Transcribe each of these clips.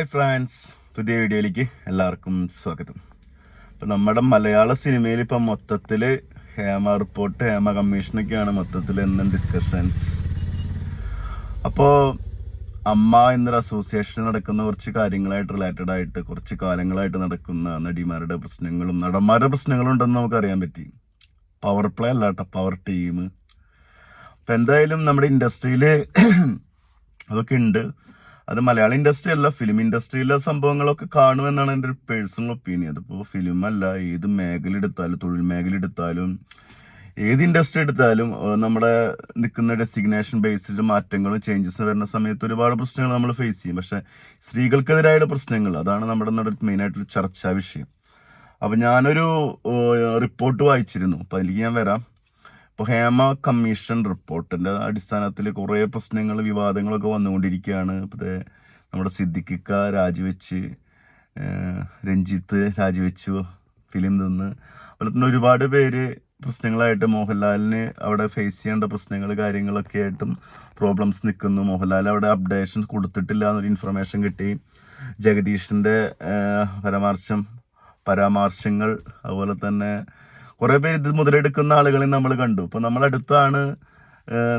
Hi France പുതിയ വീഡിയോയിലേക്ക് എല്ലാവർക്കും സ്വാഗതം. ഇപ്പം നമ്മുടെ മലയാള സിനിമയിൽ ഇപ്പം മൊത്തത്തിൽ ഹേമ റിപ്പോർട്ട് ഹേമ കമ്മീഷനൊക്കെയാണ് മൊത്തത്തിൽ എന്നും ഡിസ്കഷൻസ് അപ്പോൾ അമ്മ എന്നൊരു അസോസിയേഷൻ നടക്കുന്ന കുറച്ച് കാര്യങ്ങളായിട്ട് റിലേറ്റഡ് ആയിട്ട് കുറച്ച് കാലങ്ങളായിട്ട് നടക്കുന്ന നടിമാരുടെ പ്രശ്നങ്ങളും നടന്മാരുടെ പ്രശ്നങ്ങളും ഉണ്ടെന്ന് നമുക്കറിയാൻ പറ്റി. പവർ പ്ലേ അല്ല കേട്ടോ പവർ ടീം അപ്പം എന്തായാലും നമ്മുടെ ഇൻഡസ്ട്രിയിൽ അതൊക്കെ ഉണ്ട്. അത് മലയാള ഇൻഡസ്ട്രി അല്ല ഫിലിം ഇൻഡസ്ട്രിയിലെ സംഭവങ്ങളൊക്കെ കാണുമെന്നാണ് എന്റെ ഒരു പേഴ്സണൽ ഒപ്പീനിയൻ അതിപ്പോൾ ഫിലിം അല്ല ഏത് മേഖല എടുത്താലും തൊഴിൽ മേഖല എടുത്താലും ഏത് ഇൻഡസ്ട്രി എടുത്താലും നമ്മുടെ നിൽക്കുന്ന ഡെസിഗ്നേഷൻ ബേസ്ഡ് മാറ്റങ്ങളും ചേഞ്ചസ് വരുന്ന സമയത്ത് ഒരുപാട് പ്രശ്നങ്ങൾ നമ്മൾ ഫേസ് ചെയ്യും. പക്ഷെ സ്ത്രീകൾക്കെതിരായുള്ള പ്രശ്നങ്ങൾ അതാണ് നമ്മുടെ മെയിൻ ആയിട്ടുള്ള ചർച്ചാ വിഷയം. അപ്പം ഞാനൊരു റിപ്പോർട്ട് വായിച്ചിരുന്നു. അപ്പം അതിലേക്ക് ഞാൻ വരാം. ഇപ്പോൾ ഹേമ കമ്മീഷൻ റിപ്പോർട്ടിന്റെ അടിസ്ഥാനത്തിൽ കുറേ പ്രശ്നങ്ങൾ വിവാദങ്ങളൊക്കെ വന്നുകൊണ്ടിരിക്കുകയാണ്. ഇപ്പോൾ നമ്മുടെ സിദ്ദിഖിക്ക രാജിവെച്ച് രഞ്ജിത്ത് രാജിവെച്ചു ഫിലിം നിന്ന്. അതുപോലെ തന്നെ ഒരുപാട് പേര് പ്രശ്നങ്ങളായിട്ട് മോഹൻലാലിന് അവിടെ ഫേസ് ചെയ്യേണ്ട പ്രശ്നങ്ങൾ കാര്യങ്ങളൊക്കെ ആയിട്ടും പ്രോബ്ലംസ് നിൽക്കുന്നു. മോഹൻലാൽ അവിടെ അപ്ഡേഷൻ കൊടുത്തിട്ടില്ല എന്നൊരു ഇൻഫർമേഷൻ കിട്ടി. ജഗദീഷിന്റെ പരാമർശം പരാമർശങ്ങൾ അതുപോലെ തന്നെ കുറേ പേര് ഇത് മുതലെടുക്കുന്ന ആളുകളെ നമ്മൾ കണ്ടു. ഇപ്പൊ നമ്മളടുത്താണ്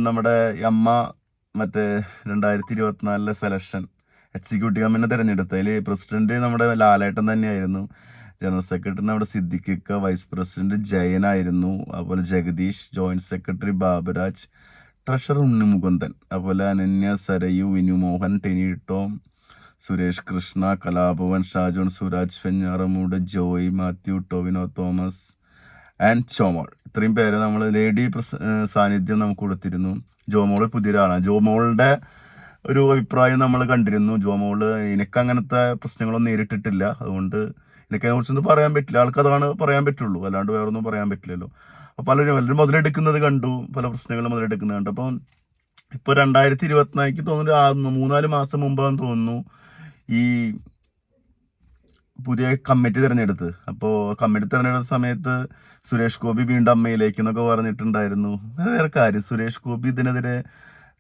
നമ്മുടെ അമ്മ മറ്റേ രണ്ടായിരത്തി ഇരുപത്തിനാലിലെ സെലക്ഷൻ എക്സിക്യൂട്ടീവ് അമ്മിനെ തിരഞ്ഞെടുത്തതിൽ പ്രസിഡന്റ് നമ്മുടെ ലാലേട്ടൻ തന്നെയായിരുന്നു. ജനറൽ സെക്രട്ടറി നമ്മുടെ സിദ്ദിഖിക്ക വൈസ് പ്രസിഡന്റ് ജയനായിരുന്നു അതുപോലെ Jagadish joint secretary Baburaj treasurer Unnimukundan. അതുപോലെ അനന്യ സരയു വിനു മോഹൻ ടെനി ടോം സുരേഷ് കൃഷ്ണ കലാഭവൻ ഷാജോൺ സുരാജ് വെഞ്ഞാറമൂട് ജോയ് മാത്യു ടോവിനോ തോമസ് ആൻഡ് ചോമോൾ ഇത്രയും പേര് നമ്മൾ ലേഡി സാന്നിധ്യം നമുക്ക് കൊടുത്തിരുന്നു. ജോമോൾ പുതിയൊരാളാണ് ജോമോളുടെ ഒരു അഭിപ്രായം നമ്മൾ കണ്ടിരുന്നു. ജോമോൾ എനിക്ക് അങ്ങനത്തെ പ്രശ്നങ്ങളൊന്നും നേരിട്ടിട്ടില്ല. അതുകൊണ്ട് എനിക്കതിനെ കുറിച്ചൊന്നും പറയാൻ പറ്റില്ല. ആൾക്ക് അതാണ് പറയാൻ പറ്റുള്ളൂ. അല്ലാണ്ട് വേറൊന്നും പറയാൻ പറ്റില്ലല്ലോ. അപ്പോൾ പലരും പലരും മുതലെടുക്കുന്നത് കണ്ടു. പല പ്രശ്നങ്ങളും മുതലെടുക്കുന്നത് കണ്ടു. അപ്പം ഇപ്പോൾ രണ്ടായിരത്തി ഇരുപത്തിനാലിക്ക് തോന്നുന്നു മൂന്നാൽ മാസം മുമ്പാന്ന് തോന്നുന്നു ഈ പുതിയ കമ്മിറ്റി തിരഞ്ഞെടുത്ത്. അപ്പോൾ കമ്മിറ്റി തിരഞ്ഞെടുത്ത സമയത്ത് സുരേഷ് ഗോപി വീണ്ടും അമ്മയിലേക്ക് എന്നൊക്കെ പറഞ്ഞിട്ടുണ്ടായിരുന്നു. വേറെ കാര്യം. സുരേഷ് ഗോപി ഇതിനെതിരെ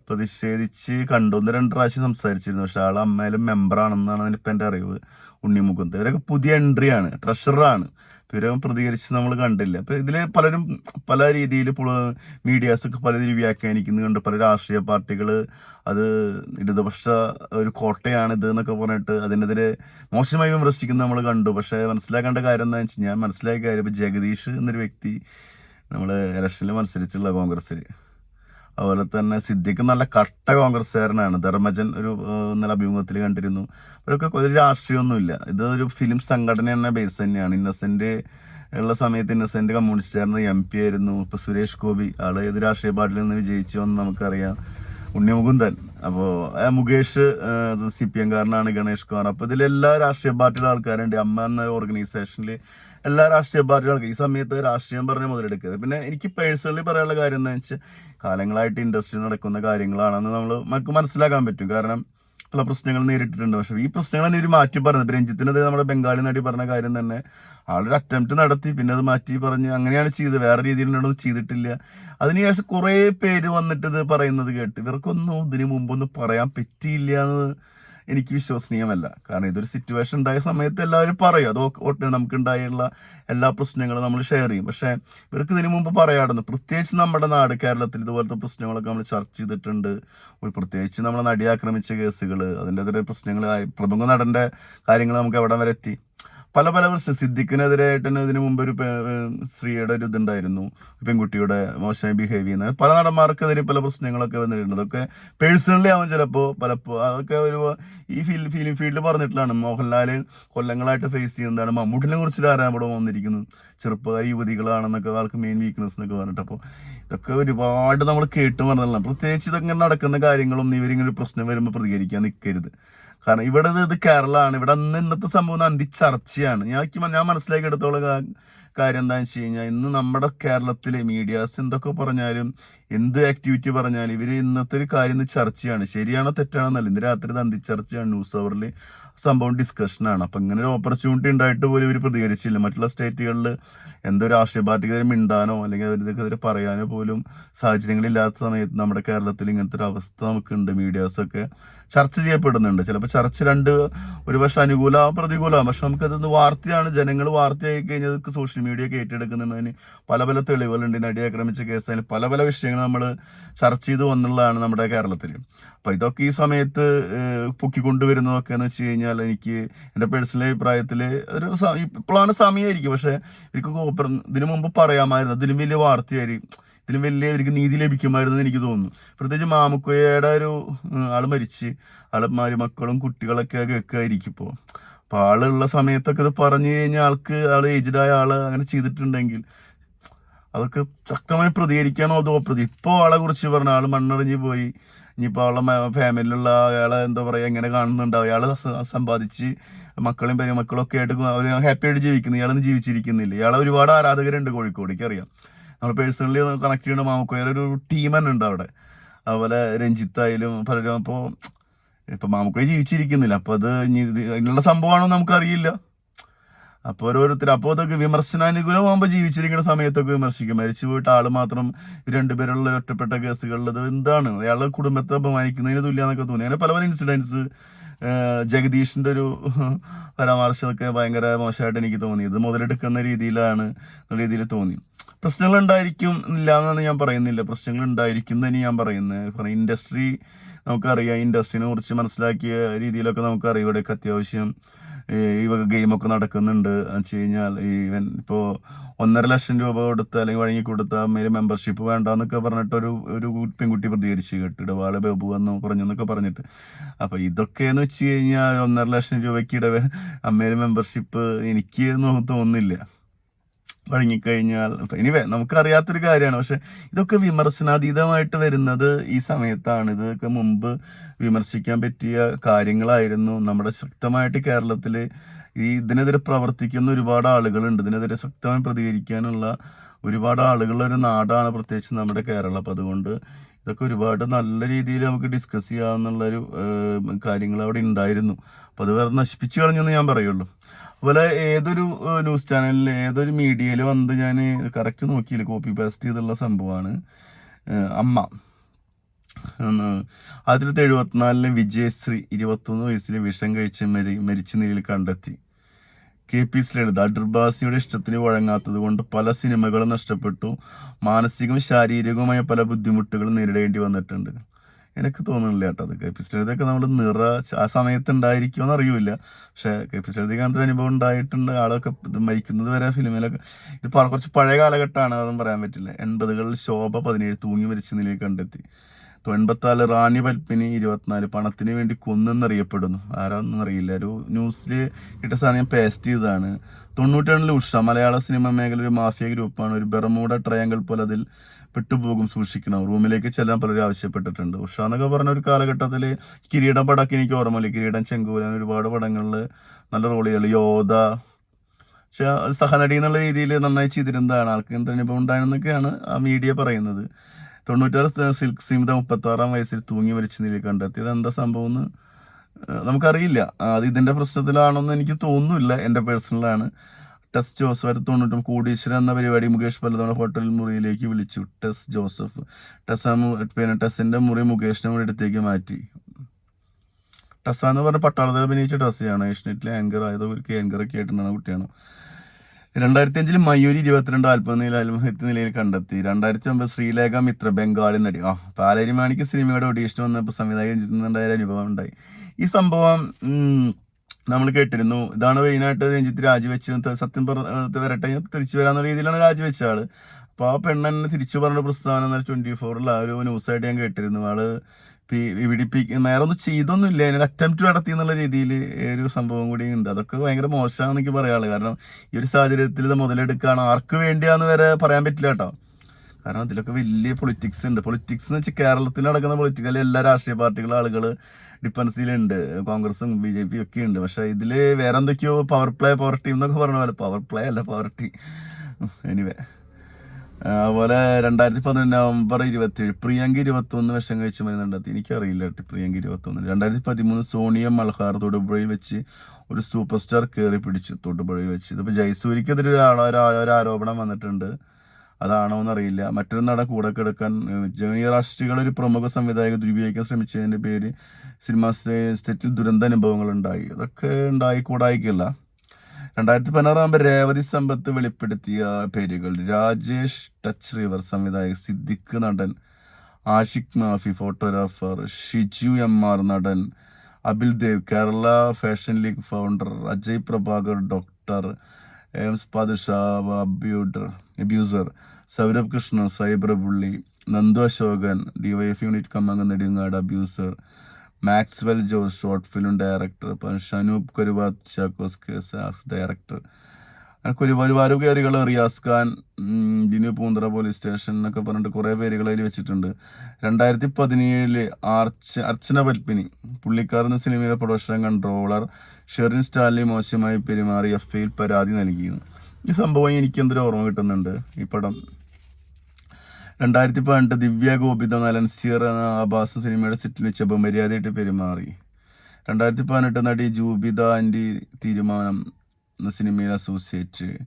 പ്രതിഷേധിച്ച് കണ്ടുവന്ന് രണ്ട് പ്രാവശ്യം സംസാരിച്ചിരുന്നു. പക്ഷെ ആൾ അമ്മയിലും മെമ്പറാണെന്നാണ് ഇപ്പം എന്റെ അറിവ്. ഉണ്ണിമുകുന്ദ ഇവരൊക്കെ പുതിയ എൻട്രിയാണ് ട്രഷറാണ് ഇവരും പ്രതികരിച്ച് നമ്മൾ കണ്ടില്ല. അപ്പൊ ഇതിൽ പലരും പല രീതിയിൽ മീഡിയാസ് ഒക്കെ പല രീതിയിൽ വ്യാഖ്യാനിക്കുന്നുണ്ട് പല രാഷ്ട്രീയ പാർട്ടികൾ അത് ഇടതുപക്ഷ ഒരു കോട്ടയാണിത് എന്നൊക്കെ പറഞ്ഞിട്ട് അതിനെതിരെ മോശമായി വിമർശിക്കുന്നത് നമ്മൾ കണ്ടു. പക്ഷേ മനസ്സിലാക്കേണ്ട കാര്യം എന്താ വെച്ചാൽ ഞാൻ മനസ്സിലാക്കിയ കാര്യം ഇപ്പൊ ജഗദീഷ് എന്നൊരു വ്യക്തി നമ്മൾ ഇലക്ഷനിൽ മത്സരിച്ചുള്ള കോൺഗ്രസ്സിൽ അതുപോലെ തന്നെ സിദ്ദിഖ് നല്ല കട്ട കോൺഗ്രസ്സുകാരനാണ്. ധർമ്മജൻ ഒരു നല്ല അഭിമുഖത്തിൽ കണ്ടിരുന്നു. അവരൊക്കെ ഒരു രാഷ്ട്രീയമൊന്നുമില്ല. ഇത് ഒരു ഫിലിം സംഘടന തന്നെ ബേസ് തന്നെയാണ്. ഇന്നസെന്റ് ഉള്ള സമയത്ത് ഇന്നസെന്റ് കമ്മ്യൂണിസ്റ്റുകാരന് എം പി ആയിരുന്നു. ഇപ്പൊ സുരേഷ് ഗോപി ആൾ ഏത് രാഷ്ട്രീയ പാർട്ടിയിൽ നിന്ന് വിജയിച്ചു എന്ന് നമുക്കറിയാം. ഉണ്ണിമുകുന്ദൻ അപ്പോൾ മുകേഷ് സി പി എംകാരനാണ് ഗണേഷ് കുമാർ. അപ്പോൾ എല്ലാ രാഷ്ട്രീയ പാർട്ടിയുടെ ആൾക്കാരുണ്ട്. അമ്മ എന്ന ഓർഗനൈസേഷനിൽ എല്ലാ രാഷ്ട്രീയ ആൾക്കാർ ഈ സമയത്ത് രാഷ്ട്രീയം പറഞ്ഞ് മുതലെടുക്കരുത്. പിന്നെ എനിക്ക് പേഴ്സണലി പറയാനുള്ള കാര്യം എന്താ വെച്ചാൽ കാലങ്ങളായിട്ട് ഇൻഡസ്ട്രി നടക്കുന്ന കാര്യങ്ങളാണെന്ന് നമ്മൾ നമുക്ക് മനസ്സിലാക്കാൻ പറ്റും. കാരണം പല പ്രശ്നങ്ങൾ നേരിട്ടിട്ടുണ്ട്. പക്ഷേ ഈ പ്രശ്നങ്ങൾ തന്നെ ഒരു മാറ്റി പറഞ്ഞത് രഞ്ജിത്തിനത് നമ്മുടെ ബംഗാളി നടി പറഞ്ഞ കാര്യം തന്നെ ആളൊരു അറ്റംപ്റ്റ് നടത്തി പിന്നെ അത് മാറ്റി പറഞ്ഞ് അങ്ങനെയാണ് ചെയ്തത്. വേറെ രീതിയിലൊന്നും ചെയ്തിട്ടില്ല. അതിനുശേഷം കുറേ പേര് വന്നിട്ട് ഇത് പറയുന്നത് കേട്ട് ഇവർക്കൊന്നും ഇതിനു മുമ്പൊന്നും പറയാൻ പറ്റിയില്ല എന്ന് എനിക്ക് വിശ്വസനീയമല്ല. കാരണം ഇതൊരു സിറ്റുവേഷൻ ഉണ്ടായ സമയത്ത് എല്ലാവരും പറയും. അത് നമുക്ക് ഉണ്ടായുള്ള എല്ലാ പ്രശ്നങ്ങളും നമ്മൾ ഷെയർ ചെയ്യും. പക്ഷേ ഇവർക്ക് ഇതിനു മുമ്പ് പറയാടുന്നു പ്രത്യേകിച്ച് നമ്മുടെ നാട് കേരളത്തിൽ ഇതുപോലത്തെ പ്രശ്നങ്ങളൊക്കെ നമ്മൾ ചർച്ച ചെയ്തിട്ടുണ്ട്. പ്രത്യേകിച്ച് നമ്മളെ നടി ആക്രമിച്ച കേസുകൾ അതിന്റെതിരെ പ്രശ്നങ്ങൾ പ്രമുഖ നടന്റെ കാര്യങ്ങൾ നമുക്ക് എവിടം വരെ എത്തി? പല പല പ്രശ്നം. സിദ്ദിഖിനെതിരായിട്ട് തന്നെ ഇതിനു മുമ്പ് ഒരു സ്ത്രീയുടെ ഒരു ഇതുണ്ടായിരുന്നു. പെൺകുട്ടിയുടെ മോശമായി ബിഹേവ് ചെയ്യുന്നത് പല നടന്മാർക്കെതിരെ പല പ്രശ്നങ്ങളൊക്കെ വന്നിട്ടുണ്ട്. അതൊക്കെ പേഴ്സണലി ആവും ചിലപ്പോൾ പലപ്പോൾ അതൊക്കെ ഒരു ഈ ഫീൽ ഫിലിം ഫീൽഡിൽ പറഞ്ഞിട്ടുള്ളതാണ്. മോഹൻലാൽ കൊല്ലങ്ങളായിട്ട് ഫേസ് ചെയ്യുന്നതാണ്. മമ്മൂട്ടിനെ കുറിച്ച് ആരാണ് ഇവിടെ വന്നിരിക്കുന്നത് ചെറുപ്പക്കാർ യുവതികളാണെന്നൊക്കെ ആൾക്ക് മെയിൻ വീക്ക്നെസ് എന്നൊക്കെ പറഞ്ഞിട്ട്. അപ്പോൾ ഇതൊക്കെ ഒരുപാട് നമ്മൾ കേട്ട് പറഞ്ഞതാണ് പ്രത്യേകിച്ച് ഇതൊക്കെ നടക്കുന്ന കാര്യങ്ങളും ഇവരിങ്ങനെ ഒരു പ്രശ്നം വരുമ്പോൾ പ്രതികരിക്കാൻ നിൽക്കരുത് കാരണം ഇവിടെ ഇത് ഇത് കേരളമാണ്. ഇവിടെ അന്ന് ഇന്നത്തെ സംഭവം അന്തി ചർച്ചയാണ് ഞാൻ ഞാൻ മനസ്സിലാക്കിയെടുത്തോളം കാര്യം എന്താണെന്ന് വെച്ച് കഴിഞ്ഞാൽ ഇന്ന് നമ്മുടെ കേരളത്തിലെ മീഡിയാസ് എന്തൊക്കെ പറഞ്ഞാലും എന്ത് ആക്ടിവിറ്റി പറഞ്ഞാലും ഇവർ ഇന്നത്തെ ഒരു കാര്യം ഇന്ന് ചർച്ചയാണ്. ശരിയാണോ തെറ്റാണോ എന്നല്ല. ഇന്ന് രാത്രി തന്തി ചർച്ചയാണ് ന്യൂസ് അവറിൽ സംഭവം ഡിസ്കഷനാണ് അപ്പം ഇങ്ങനെ ഒരു ഓപ്പർച്യൂണിറ്റി ഉണ്ടായിട്ട് പോലും ഇവർ പ്രതികരിച്ചില്ല. മറ്റുള്ള സ്റ്റേറ്റുകളിൽ എന്തോ രാഷ്ട്രീയ പാർട്ടിക്കെതിരെ മിണ്ടാനോ അല്ലെങ്കിൽ അവരിതൊക്കെതിരെ പറയാനോ പോലും സാഹചര്യങ്ങളില്ലാത്ത സമയത്ത് നമ്മുടെ കേരളത്തിൽ ഇങ്ങനത്തെ ഒരു അവസ്ഥ നമുക്കുണ്ട്. മീഡിയാസൊക്കെ ചർച്ച ചെയ്യപ്പെടുന്നുണ്ട്. ചിലപ്പോൾ ചർച്ച രണ്ട് ഒരു പക്ഷെ അനുകൂല പ്രതികൂല. പക്ഷെ നമുക്കതൊന്ന് വാർത്തയാണ്. ജനങ്ങൾ വാർത്തയായി കഴിഞ്ഞാൽ സോഷ്യൽ മീഡിയ ഒക്കെ ഏറ്റെടുക്കുന്നതിന് പല പല തെളിവുകളുണ്ട്. നടി ആക്രമിച്ച കേസിൽ പല പല വിഷയങ്ങൾ നമ്മൾ ചർച്ച ചെയ്ത് വന്നുള്ളതാണ് നമ്മുടെ കേരളത്തിൽ അപ്പം ഇതൊക്കെ ഈ സമയത്ത് പൊക്കിക്കൊണ്ടുവരുന്നതൊക്കെ എന്ന് വെച്ച് കഴിഞ്ഞാൽ എനിക്ക് എന്റെ പേഴ്സണൽ അഭിപ്രായത്തിൽ ഒരു ഇപ്പോഴാണ് സമയമായിരിക്കും പക്ഷേ എനിക്ക് കോപ്പർ- ഇതിനു മുമ്പ് പറയാമായിരുന്നു. അതിലും വലിയ വാർത്തയായിരിക്കും. ഇതിലും വലിയ അവർക്ക് നീതി ലഭിക്കുമായിരുന്നു എനിക്ക് തോന്നുന്നു. പ്രത്യേകിച്ച് മാമുക്കോയുടെ ഒരു ആൾ മരിച്ച് ആൾ മാരി മക്കളും കുട്ടികളൊക്കെ കേൾക്കുമായിരിക്കും ഇപ്പോൾ അപ്പോൾ ആളുള്ള സമയത്തൊക്കെ ഇത് പറഞ്ഞു കഴിഞ്ഞാൽ ആൾക്ക് ആൾ ഏജ്ഡായ ആൾ അങ്ങനെ ചെയ്തിട്ടുണ്ടെങ്കിൽ അതൊക്കെ ശക്തമായി പ്രതികരിക്കാനോ അതോ പ്രതി ഇപ്പോൾ ആളെ കുറിച്ച് പറഞ്ഞ ആൾ മണ്ണെറിഞ്ഞ് പോയി ഇനിയിപ്പോൾ അവളുടെ ഫാമിലിയിലുള്ള അയാളെ എന്താ പറയുക എങ്ങനെ കാണുന്നുണ്ട്? അയാൾ സമ്പാദിച്ച് മക്കളും പെരുമക്കളും ഒക്കെ ആയിട്ട് അവർ ഹാപ്പി ആയിട്ട് ജീവിക്കുന്നു. ഇയാളൊന്നും ജീവിച്ചിരിക്കുന്നില്ല. ഇയാളെ ഒരുപാട് ആരാധകരുണ്ട് കോഴിക്കോട് അറിയാം. നമ്മൾ പേഴ്സണലി കണക്ട് ചെയ്യുന്ന മാമുക്കോയർ ഒരു ടീം തന്നെ ഉണ്ട് അവിടെ. അതുപോലെ രഞ്ജിത്തായാലും പലരും. അപ്പോൾ ഇപ്പം മാമുക്കോയ ജീവിച്ചിരിക്കുന്നില്ല. അപ്പോൾ അത് ഇനി ഇതിനുള്ള സംഭവമാണോ നമുക്കറിയില്ല. അപ്പോൾ ഓരോരുത്തർ അപ്പോൾ അതൊക്കെ വിമർശനാനുകൂലമാകുമ്പോൾ ജീവിച്ചിരിക്കുന്ന സമയത്തൊക്കെ വിമർശിക്കും. മരിച്ചു പോയിട്ട് ആൾ മാത്രം രണ്ടുപേരുള്ള ഒറ്റപ്പെട്ട കേസുകളിലത് എന്താണ്? അയാളുടെ കുടുംബത്തെ അപമാനിക്കുന്നതിന് തുല്യാന്നൊക്കെ തോന്നി. അങ്ങനെ പല പല ഇൻസിഡൻസ് ജഗദീഷിന്റെ ഒരു പരാമർശമൊക്കെ ഭയങ്കര മോശമായിട്ട് എനിക്ക് തോന്നി. ഇത് മുതലെടുക്കുന്ന രീതിയിലാണ് രീതിയിൽ തോന്നി. പ്രശ്നങ്ങൾ ഉണ്ടായിരിക്കും ഇല്ല എന്നാണ് ഞാൻ പറയുന്നില്ല. പ്രശ്നങ്ങൾ ഉണ്ടായിരിക്കും തന്നെ ഞാൻ പറയുന്നത് ഇൻഡസ്ട്രി നമുക്കറിയാം. ഇൻഡസ്ട്രീനെ കുറിച്ച് മനസ്സിലാക്കിയ രീതിയിലൊക്കെ നമുക്കറിയാം ഇവിടെയൊക്കെ അത്യാവശ്യം ഈ വക ഗെയിമൊക്കെ നടക്കുന്നുണ്ട്. എന്ന് വെച്ച് കഴിഞ്ഞാൽ ഈവൻ ഇപ്പോൾ ഒന്നര ലക്ഷം രൂപ കൊടുത്ത് അല്ലെങ്കിൽ വഴങ്ങി കൊടുത്ത അമ്മയിൽ മെമ്പർഷിപ്പ് വേണ്ടാന്നൊക്കെ പറഞ്ഞിട്ട് ഒരു ഒരു പെൺകുട്ടി പ്രതികരിച്ച് കേട്ടു ഇടവാൾ ബബു എന്ന് പറഞ്ഞെന്നൊക്കെ പറഞ്ഞിട്ട്. അപ്പോൾ ഇതൊക്കെയെന്ന് വെച്ച് കഴിഞ്ഞാൽ ഒന്നര ലക്ഷം രൂപയ്ക്ക് ഇടവേ അമ്മയിൽ മെമ്പർഷിപ്പ് എനിക്ക് തോന്നുന്നില്ല. വഴങ്ങിക്കഴിഞ്ഞാൽ. എനിവേ നമുക്കറിയാത്തൊരു കാര്യമാണ്. പക്ഷെ ഇതൊക്കെ വിമർശനാതീതമായിട്ട് വരുന്നത് ഈ സമയത്താണ്. ഇതൊക്കെ മുമ്പ് വിമർശിക്കാൻ പറ്റിയ കാര്യങ്ങളായിരുന്നു. നമ്മുടെ ശക്തമായിട്ട് കേരളത്തിൽ ഈ ഇതിനെതിരെ പ്രവർത്തിക്കുന്ന ഒരുപാട് ആളുകളുണ്ട്. ഇതിനെതിരെ ശക്തമായി പ്രതികരിക്കാനുള്ള ഒരുപാട് ആളുകളുള്ള ഒരു നാടാണ് പ്രത്യേകിച്ച് നമ്മുടെ കേരളം. അപ്പം അതുകൊണ്ട് ഇതൊക്കെ ഒരുപാട് നല്ല രീതിയിൽ നമുക്ക് ഡിസ്കസ് ചെയ്യാമെന്നുള്ളൊരു കാര്യങ്ങൾ അവിടെ ഉണ്ടായിരുന്നു. അപ്പോൾ അത് വേറെ നശിപ്പിച്ചു കളഞ്ഞെന്ന് ഞാൻ പറയുള്ളൂ. അതുപോലെ ഏതൊരു ന്യൂസ് ചാനലിൽ ഏതൊരു മീഡിയയിൽ വന്ന് ഞാൻ കറക്റ്റ് നോക്കിയില്ല കോപ്പി പേസ്റ്റ് ചെയ്തുള്ള സംഭവമാണ് അമ്മ. ആയിരത്തി തൊള്ളായിരത്തി വിജയശ്രീ ഇരുപത്തൊന്ന് വയസ്സിൽ വിഷം കഴിച്ച് മരി മരിച്ച നിലയിൽ കണ്ടെത്തി. കെ പി ശ്രീലളിത അഡർബാസിയുടെ ഇഷ്ടത്തിന് വഴങ്ങാത്തത് കൊണ്ട് പല സിനിമകളും നഷ്ടപ്പെട്ടു. മാനസികവും ശാരീരികവുമായ പല ബുദ്ധിമുട്ടുകളും നേരിടേണ്ടി വന്നിട്ടുണ്ട്. എനിക്ക് തോന്നുന്നില്ല കേട്ടോ അത്. കെ പി ശ്രീലളിതയൊക്കെ നമ്മൾ നിറ ആ സമയത്ത് ഉണ്ടായിരിക്കുമെന്ന് അറിയില്ല. പക്ഷേ കെ പി ശ്രീലളിത കാണുന്ന അനുഭവം ഉണ്ടായിട്ടുണ്ട്. ആളൊക്കെ ഇത് മരിക്കുന്നത് വരെ ഫിലിമിലൊക്കെ ഇത് കുറച്ച് പഴയ കാലഘട്ടമാണ് അതൊന്നും പറയാൻ പറ്റില്ല. എൺപതുകളിൽ ശോഭ പതിനേഴ് തൂങ്ങി മരിച്ച നിലയിൽ കണ്ടെത്തി. തൊൻപത്തിനാല് റാണി പൽപ്പിനി ഇരുപത്തിനാല് പണത്തിന് വേണ്ടി കൊന്നെന്നറിയപ്പെടുന്നു. ആരാന്നും അറിയില്ല. ഒരു ന്യൂസിൽ കിട്ടിയ സാധനം ഞാൻ പേസ്റ്റ് ചെയ്തതാണ്. തൊണ്ണൂറ്റേഴിൽ ഉഷ മലയാള സിനിമ മേഖല ഒരു മാഫിയ ഗ്രൂപ്പാണ്. ഒരു ബെർമൂഡ ട്രയാങ്കിൾ പോലെ അതിൽ പെട്ടുപോകും സൂക്ഷിക്കണം. റൂമിലേക്ക് ചെല്ലാൻ പലരും ആവശ്യപ്പെട്ടിട്ടുണ്ട്. ഉഷ എന്നൊക്കെ പറഞ്ഞ ഒരു കാലഘട്ടത്തിൽ കിരീടം പടക്കം എനിക്ക് ഓർമ്മയില്ല. കിരീടം ചെങ്കൂല ഒരുപാട് പടങ്ങളിൽ നല്ല റോളുകൾ യോധ പക്ഷെ സഹനടി എന്നുള്ള രീതിയിൽ നന്നായി ചെയ്തിരുന്നതാണ്. ആൾക്ക് അനുഭവം ഉണ്ടായെന്നൊക്കെയാണ് ആ മീഡിയ പറയുന്നത്. തൊണ്ണൂറ്റാറ് സിൽക്ക് സീമിത മുപ്പത്തി ആറാം വയസ്സിൽ തൂങ്ങി മരിച്ച നിലയിൽ കണ്ടെത്തിയത് എന്താ സംഭവം എന്ന് നമുക്കറിയില്ല. അത് ഇതിന്റെ പ്രശ്നത്തിലാണോന്ന് എനിക്ക് തോന്നുന്നില്ല. എന്റെ പേഴ്സണലാണ് ടെസ് ജോസഫ് തൊണ്ണൂറ്റും കോടീശ്വരൻ എന്ന പരിപാടി മുകേഷ് പലതവണ ഹോട്ടൽ മുറിയിലേക്ക് വിളിച്ചു. ടെസ് ജോസഫ്. ടെസ് പിന്നെ ടെസ്സിന്റെ മുറി മുകേഷിന്റെ മുറി അടുത്തേക്ക് മാറ്റി. ടെസ എന്ന് പറഞ്ഞ പട്ടാളത്തിൽ അഭിനയിച്ച ടെസ്സയാണ്. ഏഷ്യനെറ്റിലെ ആങ്കർ ആയത് ഒരു ആങ്കർ ഒക്കെ ആയിട്ടുണ്ടാണ് കുട്ടിയാണ്. രണ്ടായിരത്തി അഞ്ചിൽ മയൂരി ഇരുപത്തിരണ്ട് ആത്മനില ആത്മഹത്യ നിലയിൽ കണ്ടെത്തി. രണ്ടായിരത്തി ഒമ്പത് ശ്രീലേഖ മിത്ര ബംഗാളി നടി. ആ പാലേരി മാണിക്ക് സിനിമയുടെ ഓഡീഷൻ വന്നപ്പോൾ സംവിധായകൻ ചെയ്യുന്നുണ്ടായ ഒരു അനുഭവം ഉണ്ടായി. ഈ സംഭവം നമ്മൾ കേട്ടിരുന്നു. ഇതാണ് മെയിനായിട്ട് രഞ്ജിത്ത് രാജിവെച്ച് സത്യം പറഞ്ഞ വരട്ടെ തിരിച്ചു വരാന്ന രീതിയിലാണ് രാജിവെച്ച ആൾ. അപ്പൊ ആ പെണ്ണെന്നെ തിരിച്ചു പറഞ്ഞ പ്രസ്ഥാനം പ്രസ്താവന ട്വന്റി ഫോറിൽ ആ ഒരു ന്യൂസായിട്ട് ഞാൻ കേട്ടിരുന്നു. ആൾ വിടിപ്പിക്കുന്ന നേരെ ഒന്നും ചെയ്തൊന്നുമില്ല. അതിനൊരു അറ്റംപ്റ്റ് നടത്തി എന്നുള്ള രീതിയിൽ ഒരു സംഭവം കൂടി ഉണ്ട്. അതൊക്കെ ഭയങ്കര മോശമാണെന്ന് എനിക്ക് പറയാനുള്ളത്. കാരണം ഈ ഒരു സാഹചര്യത്തിൽ ഇത് മുതലെടുക്കുകയാണ് ആർക്ക് വേണ്ടിയാന്ന് വരെ പറയാൻ പറ്റില്ല കേട്ടോ. കാരണം ഇതിലൊക്കെ വലിയ പൊളിറ്റിക്സ് ഉണ്ട്. പൊളിറ്റിക്സ് എന്ന് വെച്ചാൽ കേരളത്തിൽ നടക്കുന്ന പൊളിറ്റിക്സ് അല്ലെങ്കിൽ എല്ലാ രാഷ്ട്രീയ പാർട്ടികളും ആളുകൾ ഡിഫൻസിലുണ്ട് കോൺഗ്രസും ബി ജെ പി ഒക്കെ ഉണ്ട് പക്ഷെ ഇതിൽ വേറെ എന്തൊക്കെയോ പവർ പ്ലേ പവർ ടീം എന്നൊക്കെ പറഞ്ഞ പോലെ. പവർ പ്ലേ അല്ല പവർ ടീം എനിവേ അതുപോലെ രണ്ടായിരത്തി പതിനൊന്ന് നവംബർ ഇരുപത്തിയേഴ് പ്രിയങ്ക ഇരുപത്തൊന്ന് വിഷം കഴിച്ച് മരുന്നുണ്ടെത്തി എനിക്കറിയില്ല പ്രിയങ്ക ഇരുപത്തൊന്ന് രണ്ടായിരത്തി പതിമൂന്ന് സോണിയ മൽഹാർ തൊടുപുഴയിൽ വെച്ച് ഒരു സൂപ്പർ സ്റ്റാർ കയറി പിടിച്ചു തൊടുപുഴയിൽ വെച്ച്. ഇതിപ്പോൾ ജയസൂര്യക്കെതിരെ ഒരു ആരോപണം വന്നിട്ടുണ്ട്. അതാണോ എന്നറിയില്ല മറ്റൊരു നട കൂടെ കിടക്കാൻ ജനീയ രാഷ്ട്രീയ ഒരു പ്രമുഖ സംവിധായകർ ദുരുപയോഗിക്കാൻ ശ്രമിച്ചതിന്റെ പേര് സിനിമ സെറ്റിൽ ദുരന്ത അനുഭവങ്ങൾ ഉണ്ടായി അതൊക്കെ ഉണ്ടായി കൂടായിക്കില്ല രണ്ടായിരത്തി പതിനാറാകുമ്പോൾ രേവതി സമ്പത്ത് വെളിപ്പെടുത്തിയ പേരുകൾ. രാജേഷ് ടച്ച് റിവർ സംവിധായകൻ സിദ്ദിഖ് നടൻ ആഷിഖ് മാഫി ഫോട്ടോഗ്രാഫർ ഷിജു എം ആർ നടൻ Abil Dev Kerala fashion league founder Ajay Prabhakar doctor MS Padusha അബ്യൂഡർ abuser. Saurabh Krishna cyber പുള്ളി Nandu Ashokan DYF unit കമ്മംഗം Nedungad abuser Maxwell Jose short film director ഇപ്പം ഷനൂപ് കരുവാത് ചാക്കോസ് കേസ് ഡയറക്ടർ അങ്ങനെ ഒരു ഒരുപാട് പേരുകൾ റിയാസ് ഖാൻ ദിനു പൂന്തറ പോലീസ് സ്റ്റേഷൻ എന്നൊക്കെ പറഞ്ഞിട്ട് കുറേ പേരുകൾ അതിൽ വെച്ചിട്ടുണ്ട്. രണ്ടായിരത്തി പതിനേഴിൽ ആർച്ച അർച്ചന പൽപ്പിനി പുള്ളിക്കാർ എന്ന സിനിമയിലെ പ്രൊഡക്ഷൻ കൺട്രോളർ ഷെറിൻ സ്റ്റാലിൻ മോശമായി പെരുമാറി എഫ് ഐയിൽ പരാതി നൽകിയിരുന്നു. ഈ സംഭവം എനിക്ക് എന്തൊരു ഓർമ്മ കിട്ടുന്നുണ്ട്? ഈ പടം. രണ്ടായിരത്തി പതിനെട്ട് ദിവ്യ ഗോപിത നലൻ സിയർ എന്ന ആഭാസ സിനിമയുടെ സെറ്റിൽ വെച്ച് മര്യാദയായിട്ട് പെരുമാറി. രണ്ടായിരത്തി പതിനെട്ട് നടി ജൂബിത ആന്റി തീരുമാനം എന്ന സിനിമയിൽ അസോസിയേറ്റ്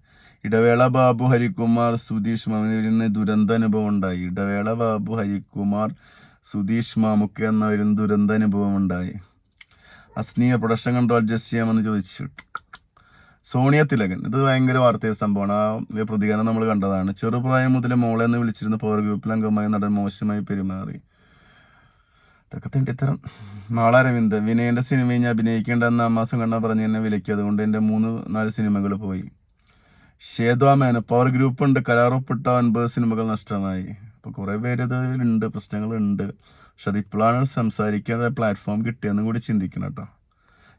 ഇടവേള ബാബു ഹരികുമാർ സുധീഷ് മാമുവിൽ നിന്ന് ദുരന്ത അനുഭവം ഉണ്ടായി. ഇടവേള ബാബു ഹരികുമാർ സുധീഷ് മാമുക്ക് എന്നവരിൽ ദുരന്ത അനുഭവം ഉണ്ടായി. അസ്നിയ പ്രൊഡക്ഷൻ കൺട്രോൾ അഡ്ജസ്റ്റ് ചെയ്യാമെന്ന് ചോദിച്ചു. സോണിയ തിലകൻ. ഇത് ഭയങ്കര വാർത്തയ സംഭവമാണ്. ആ പ്രതികരണം നമ്മൾ കണ്ടതാണ്. ചെറുപ്രായം മുതൽ മോളെ എന്ന് വിളിച്ചിരുന്ന പവർ ഗ്രൂപ്പിൽ അംഗമായ നടൻ മോശമായി പെരുമാറി. ഇതൊക്കെ ഇത്തരം മാള അരവിന്ദ്. വിനയന്റെ സിനിമയിൽ ഞാൻ അഭിനയിക്കേണ്ടെന്ന് അമ്മാസം കണ്ണ പറഞ്ഞ് എന്നെ വിലക്കി. അതുകൊണ്ട് എന്റെ മൂന്ന് നാല് സിനിമകൾ പോയി. ശ്വേതാമേന പവർ ഗ്രൂപ്പ് ഉണ്ട്. കരാറൊപ്പിട്ട ഒൻപത് സിനിമകൾ നഷ്ടമായി. അപ്പോൾ കുറേ പേര് ഇതിലുണ്ട് പ്രശ്നങ്ങളുണ്ട് പക്ഷെ അതിപ്പോഴാണ് സംസാരിക്കാൻ പ്ലാറ്റ്ഫോം കിട്ടിയെന്നും കൂടി ചിന്തിക്കണം കേട്ടോ.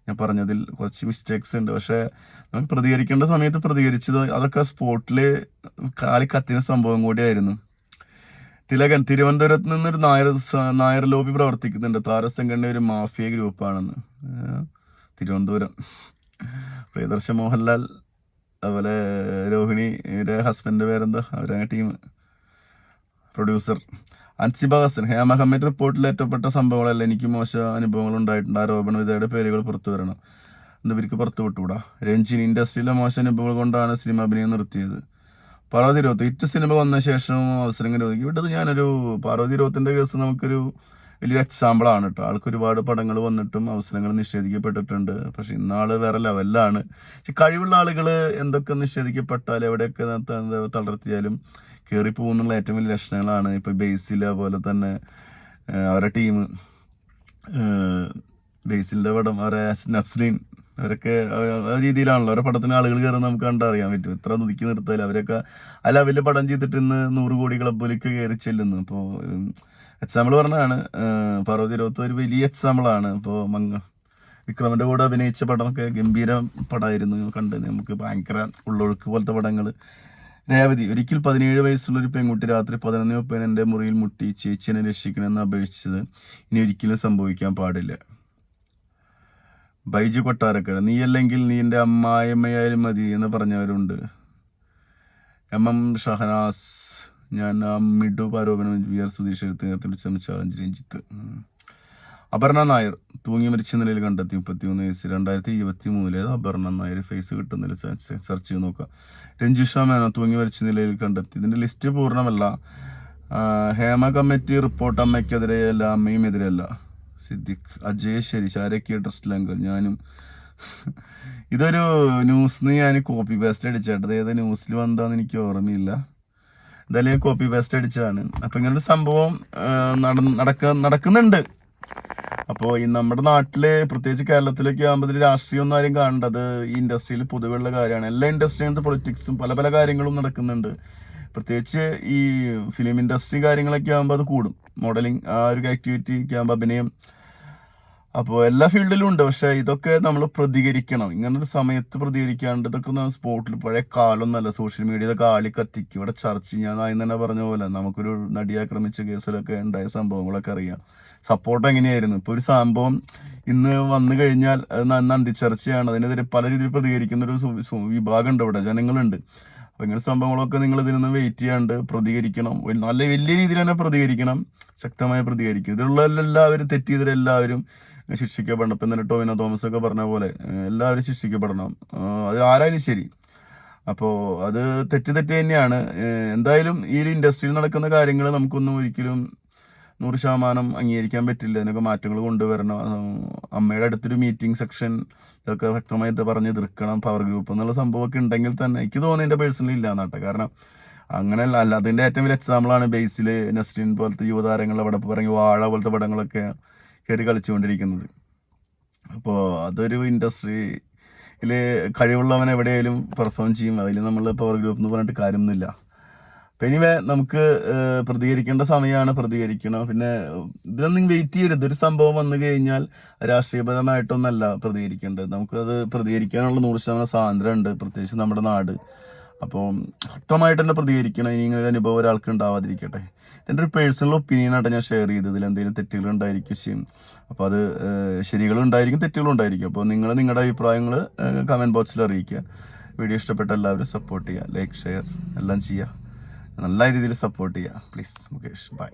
ഞാൻ പറഞ്ഞതിൽ കുറച്ച് മിസ്റ്റേക്സ് ഉണ്ട്. പക്ഷേ നമുക്ക് പ്രതികരിക്കേണ്ട സമയത്ത് പ്രതികരിച്ചത് അതൊക്കെ സ്പോട്ടിൽ കാലി കത്തിന സംഭവം കൂടിയായിരുന്നു. തിലകൻ തിരുവനന്തപുരത്ത് നിന്നൊരു നായർ നായർ ലോബി പ്രവർത്തിക്കുന്നുണ്ട്. താരസംഘടന ഒരു മാഫിയ ഗ്രൂപ്പാണെന്ന്. തിരുവനന്തപുരം. പ്രിയദർശൻ മോഹൻലാൽ അതുപോലെ രോഹിണിയുടെ ഹസ്ബൻഡ് പേരെന്താ? അവരങ്ങ team producer Ansiba Hassan Hema committee റിപ്പോർട്ടിൽ ഏറ്റപ്പെട്ട സംഭവങ്ങളല്ല എനിക്ക് മോശം അനുഭവങ്ങൾ ഉണ്ടായിട്ടുണ്ട്. ആരോപണ വിധയുടെ പേരുകൾ പുറത്തു വരണം. എന്ന് ഇവർക്ക് പുറത്തു വിട്ടുകൂടാ? രഞ്ജിനി ഇൻഡസ്ട്രിയിലെ മോശം അനുഭവങ്ങൾ കൊണ്ടാണ് സിനിമ അഭിനയം നിർത്തിയത്. പാർവതി രോത്ത് ഹിറ്റ് സിനിമ വന്ന ശേഷം അവസരം ഒതുക്കി വിട്ടത് ഞാനൊരു പാർവതി രോത്തിന്റെ കേസ് നമുക്കൊരു വലിയ എക്സാമ്പിൾ ആണ് കേട്ടോ ആൾക്ക് ഒരുപാട് പടങ്ങൾ വന്നിട്ടും അവസരങ്ങൾ നിഷേധിക്കപ്പെട്ടിട്ടുണ്ട്. പക്ഷെ ഇന്നാൾ വേറെ ലെവലിലാണ് പക്ഷെ കഴിവുള്ള ആളുകൾ എന്തൊക്കെ നിഷേധിക്കപ്പെട്ടാൽ എവിടെയൊക്കെ തളർത്തിയാലും കയറി പോകുന്നുള്ള ഏറ്റവും വലിയ ലക്ഷണങ്ങളാണ് ഇപ്പം ബേസിൽ അതുപോലെ തന്നെ അവരുടെ ടീം ബേസിലിന്റെ പടം അവരെ നസ്രീൻ അവരൊക്കെ ആ രീതിയിലാണല്ലോ. അവരുടെ പടത്തിന് ആളുകൾ കയറുന്ന നമുക്ക് കണ്ടറിയാൻ പറ്റും ഇത്ര ഒതുക്കി നിർത്താലും അവരൊക്കെ അല്ല വലിയ പടം ചെയ്തിട്ട് ഇന്ന് നൂറ് കോടി ക്ലബിലേക്ക് കയറി ചെല്ലുന്നു. അപ്പോൾ എക്സാമ്പിൾ പറഞ്ഞതാണ് പാർവതി ഇരുപത്തി ഒരു വലിയ എക്സാമ്പിൾ ആണ്. ഇപ്പോൾ മങ്ങ വിക്രമിന്റെ കൂടെ അഭിനയിച്ച പടമൊക്കെ ഗംഭീര പടമായിരുന്നു കണ്ട് നമുക്ക് ഭയങ്കര ഉള്ളൊഴുക്ക് പോലത്തെ പടങ്ങൾ രേവതി ഒരിക്കൽ പതിനേഴ് വയസ്സുള്ള ഒരു പെൺകുട്ടി രാത്രി പതിനൊന്ന് മുപ്പതിന് എന്റെ മുറിയിൽ മുട്ടി ചേച്ചിനെ രക്ഷിക്കണമെന്ന് അപേക്ഷിച്ചത് ഇനി ഒരിക്കലും സംഭവിക്കാൻ പാടില്ല. ബൈജു കൊട്ടാരക്കര നീ അല്ലെങ്കിൽ നീ എന്റെ അമ്മായിയമ്മയായാലും മതി എന്ന് പറഞ്ഞവരുണ്ട്. എം എം ഷഹനാസ് ഞാൻ ആ പാരോപനം വി ആർ സുധീഷ് എഴുത്തുകാരത്തിന്റെ ക്ഷമ ചാലഞ്ച് രഞ്ജിത്ത്. അപർണ നായർ തൂങ്ങി മരിച്ച നിലയിൽ കണ്ടെത്തി. മുപ്പത്തിമൂന്ന് വയസ്സ്. രണ്ടായിരത്തി ഇരുപത്തി മൂന്നിലെ അപർണ നായർ ഫേസ് കിട്ടുന്നില്ല. സെർച്ച് ചെയ്ത് നോക്കാം. രഞ്ജിഷ മേനോ തൂങ്ങി മരിച്ച നിലയിൽ കണ്ടെത്തി. ഇതിന്റെ ലിസ്റ്റ് പൂർണമല്ല. ഹേമ കമ്മിറ്റി റിപ്പോർട്ട് അമ്മയ്ക്കെതിരെയല്ല അമ്മയും എതിരെയല്ല സിദ്ദിഖ് അജയ് ശരി ശാരക്കിയ ട്രസ്റ്റ് ലങ്കൽ ഞാനും. ഇതൊരു ന്യൂസിന് ഞാൻ കോപ്പി പേസ്റ്റ് അടിച്ചേട്ടത്. ഏത് ന്യൂസിൽ വന്നതാന്ന് എനിക്ക് ഓർമ്മയില്ല. ഞാൻ കോപ്പി പേസ്റ്റ് അടിച്ചതാണ്. ഇങ്ങനെ ഇങ്ങനൊരു സംഭവം നട- നടക്ക നടക്കുന്നുണ്ട്. അപ്പോൾ ഈ നമ്മുടെ നാട്ടിൽ പ്രത്യേകിച്ച് കേരളത്തിലേക്ക് ആകുമ്പോൾ രാഷ്ട്രീയം ഒന്നും ആരും കാണേണ്ടത്. ഈ ഇൻഡസ്ട്രിയിൽ പൊതുവെയുള്ള കാര്യമാണ്. എല്ലാ ഇൻഡസ്ട്രിയിലും പൊളിറ്റിക്സും പല പല കാര്യങ്ങളും നടക്കുന്നുണ്ട്. പ്രത്യേകിച്ച് ഈ ഫിലിം ഇൻഡസ്ട്രി കാര്യങ്ങളൊക്കെ ആകുമ്പോൾ അത് കൂടും. മോഡലിംഗ് ആ ഒരു ആക്ടിവിറ്റി ഒക്കെ ആകുമ്പോൾ അഭിനയം അപ്പോൾ എല്ലാ ഫീൽഡിലും ഉണ്ട്. പക്ഷെ ഇതൊക്കെ നമ്മൾ പ്രതികരിക്കണം. ഇങ്ങനൊരു സമയത്ത് പ്രതികരിക്കാണ്ട് ഇതൊക്കെ സ്പോട്ടിൽ പഴയ കാലൊന്നല്ല. സോഷ്യൽ മീഡിയ ഇതൊക്കെ ആളി കത്തിക്കും ഇവിടെ ചർച്ച ഞാൻ ആദ്യം തന്നെ പറഞ്ഞ പോലെ നമുക്കൊരു നടി ആക്രമിച്ച കേസിലൊക്കെ ഉണ്ടായ സംഭവങ്ങളൊക്കെ അറിയാം. സപ്പോർട്ട് എങ്ങനെയായിരുന്നു? ഇപ്പോൾ ഒരു സംഭവം ഇന്ന് വന്നു കഴിഞ്ഞാൽ നന്ദി ചർച്ചയാണ്. അതിനെതിരെ പല രീതിയിൽ പ്രതികരിക്കുന്ന ഒരു വിഭാഗമുണ്ട് ഇവിടെ. ജനങ്ങളുണ്ട്. അപ്പോൾ ഇങ്ങനെ സംഭവങ്ങളൊക്കെ നിങ്ങൾ ഇതിൽ നിന്ന് വെയിറ്റ് ചെയ്യാണ്ട് പ്രതികരിക്കണം. നല്ല വലിയ രീതിയിൽ തന്നെ പ്രതികരിക്കണം. ശക്തമായി പ്രതികരിക്കും. ഇതിലുള്ള എല്ലാവരും തെറ്റ് ചെയ്തവരെല്ലാവരും ശിക്ഷിക്കപ്പെടണം. ഇപ്പം തന്നെ ടോവിനോ തോമസ് ഒക്കെ പറഞ്ഞ പോലെ എല്ലാവരും ശിക്ഷിക്കപ്പെടണം. അത് ആരായാലും ശരി. അപ്പോൾ അത് തെറ്റ് തെറ്റ് തന്നെയാണ്. എന്തായാലും ഈ ഒരു ഇൻഡസ്ട്രിയിൽ നടക്കുന്ന കാര്യങ്ങൾ നമുക്കൊന്നും ഒരിക്കലും നൂറ് ശതമാനം അംഗീകരിക്കാൻ പറ്റില്ല. അതിനൊക്കെ മാറ്റങ്ങൾ കൊണ്ടുവരണം. അമ്മയുടെ അടുത്തൊരു മീറ്റിംഗ് സെക്ഷൻ ഇതൊക്കെ വ്യക്തമായി പറഞ്ഞ് എതിർക്കണം പവർ ഗ്രൂപ്പ് എന്നുള്ള സംഭവമൊക്കെ ഉണ്ടെങ്കിൽ തന്നെ എനിക്ക് തോന്നുന്നു എന്റെ പേഴ്സണലി ഇല്ല എന്നാട്ടെ. കാരണം അങ്ങനെയല്ല അല്ല അതിന്റെ ഏറ്റവും വലിയ എക്സാമ്പിളാണ് ബേസിൽ നെസ്റ്റിൻ പോലത്തെ യുവതാരങ്ങൾ അവിടെ പറഞ്ഞ് വാഴ പോലത്തെ പടങ്ങളൊക്കെ കയറി കളിച്ചുകൊണ്ടിരിക്കുന്നത്. അപ്പോൾ അതൊരു ഇൻഡസ്ട്രിയിൽ കഴിവുള്ളവൻ എവിടെയായാലും പെർഫോം ചെയ്യും. അതിൽ നമ്മൾ പവർ ഗ്രൂപ്പ് എന്ന് പറഞ്ഞിട്ട് കാര്യമൊന്നുമില്ല. അപ്പം എനിവേ നമുക്ക് പ്രതികരിക്കേണ്ട സമയമാണ്. പ്രതികരിക്കണം. പിന്നെ ഇതിനൊന്നും വെയിറ്റ് ചെയ്യരുത്. ഒരു സംഭവം വന്നു കഴിഞ്ഞാൽ രാഷ്ട്രീയപരമായിട്ടൊന്നല്ല പ്രതികരിക്കേണ്ടത്. നമുക്കത് പ്രതികരിക്കാനുള്ള നൂറ് ശതമാനം സ്വാതന്ത്ര്യം ഉണ്ട് പ്രത്യേകിച്ച് നമ്മുടെ നാട്. അപ്പോൾ ശക്തമായിട്ട് തന്നെ പ്രതികരിക്കണം. ഇനി ഇങ്ങനെ ഒരു അനുഭവം ഒരാൾക്ക് ഉണ്ടാവാതിരിക്കട്ടെ. എന്റെ ഒരു പേഴ്സണൽ ഒപ്പീനിയനായിട്ട് ഞാൻ ഷെയർ ചെയ്തത്. ഇതിൽ എന്തെങ്കിലും തെറ്റുകൾ ഉണ്ടായിരിക്കും ചെയ്യും അപ്പോൾ അത് ശരികളുണ്ടായിരിക്കും തെറ്റുകളും ഉണ്ടായിരിക്കും. അപ്പോൾ നിങ്ങൾ നിങ്ങളുടെ അഭിപ്രായങ്ങൾ കമന്റ് ബോക്സിൽ അറിയിക്കുക. വീഡിയോ ഇഷ്ടപ്പെട്ട എല്ലാവരും സപ്പോർട്ട് ചെയ്യുക. ലൈക്ക് ഷെയർ എല്ലാം ചെയ്യുക. നല്ല രീതിയിൽ സപ്പോർട്ട് ചെയ്യുക. പ്ലീസ് മുകേഷ്. ബൈ